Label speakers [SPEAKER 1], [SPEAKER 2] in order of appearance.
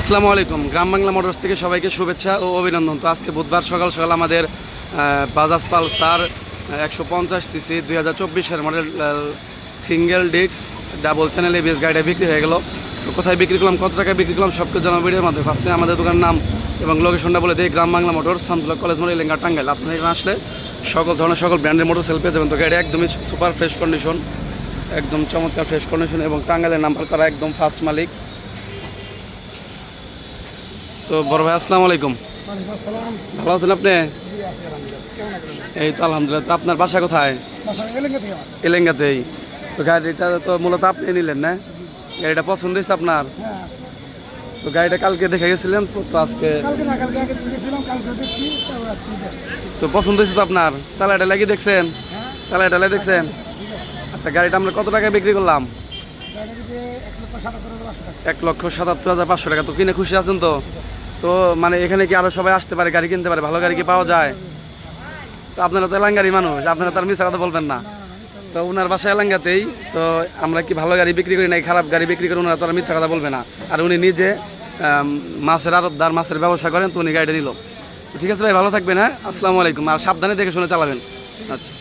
[SPEAKER 1] আসসালামু আলাইকুম। গ্রাম বাংলা মোটরস থেকে সবাইকে শুভেচ্ছা ও অভিনন্দন। তো আজকে বুধবার সকাল সকাল আমাদের বাজাজ পালসার একশো পঞ্চাশ সিসি, দুই হাজার চব্বিশের model single disc double channel ABS গাড়িটা বিক্রি হয়ে গেল। তো কোথায় বিক্রি করলাম, কত টাকায় বিক্রি করলাম সব কিছু জানাব ভিডিওর মধ্যে ফার্স্টে আমাদের দোকানের নাম এবং লোকেশনটা বলে দিই, গ্রাম বাংলা মোটর সামজুলা কলেজ মোড়, এলেঙ্গা, টাঙ্গাইল। আপনি এখানে আসলে সকল ধরনের, সকল ব্র্যান্ডের মোটর সেল পেয়ে যাবেন। তো গাড়ি একদমই সুপার ফ্রেশ কন্ডিশন একদম চমৎকার ফ্রেশ কন্ডিশন এবং টাঙ্গাইলের নাম্বার করা একদম ফার্স্ট মালিক। তো বড় ভাই আসসালামু আলাইকুম। ভালো আছেন আপনি? এই তো আলহামদুলিল্লাহ। তো আপনার বাসা কোথায়? এলেঙ্গাতেই তো গাড়িটা তো মূলত আপনি নিলেন না? গাড়িটা পছন্দ হয়েছে আপনার?
[SPEAKER 2] হ্যাঁ।
[SPEAKER 1] তো গাড়িটা কালকে দেখে গেছিলেন তো আজকে তো পছন্দ হয়েছে তো আপনার? চালাটা লাগিয়ে দেখছেন?
[SPEAKER 2] হ্যাঁ।
[SPEAKER 1] চালাটা লাগিয়ে দেখছেন? আচ্ছা গাড়িটা আমরা কত টাকায় বিক্রি করলাম?
[SPEAKER 2] এক লক্ষ সাতাত্তর হাজার পাঁচশো টাকা।
[SPEAKER 1] তো কিনে খুশি আছেন তো? তো মানে এখানে কি আরও সবাই আসতে পারে, গাড়ি কিনতে পারে, ভালো গাড়ি কি পাওয়া যায়? তো আপনারা তো এলাঙ্গারি মানুষ, আপনারা তার মিশা কথা বলবেন না। তো ওনার বাসা এলাঙ্গাতেই, তো আমরা কি ভালো গাড়ি বিক্রি করি না খারাপ গাড়ি বিক্রি করি ওনারা তো আর মিথ্যা কথা বলবে না। আর উনি নিজে মাছের আড়তদার, মাছের ব্যবসা করেন, তো উনি গাড়িটা নিল। ঠিক আছে ভাই, ভালো থাকবেন হ্যাঁ? আসসালামু আলাইকুম, আর সাবধানে দেখে শুনে চালাবেন। আচ্ছা।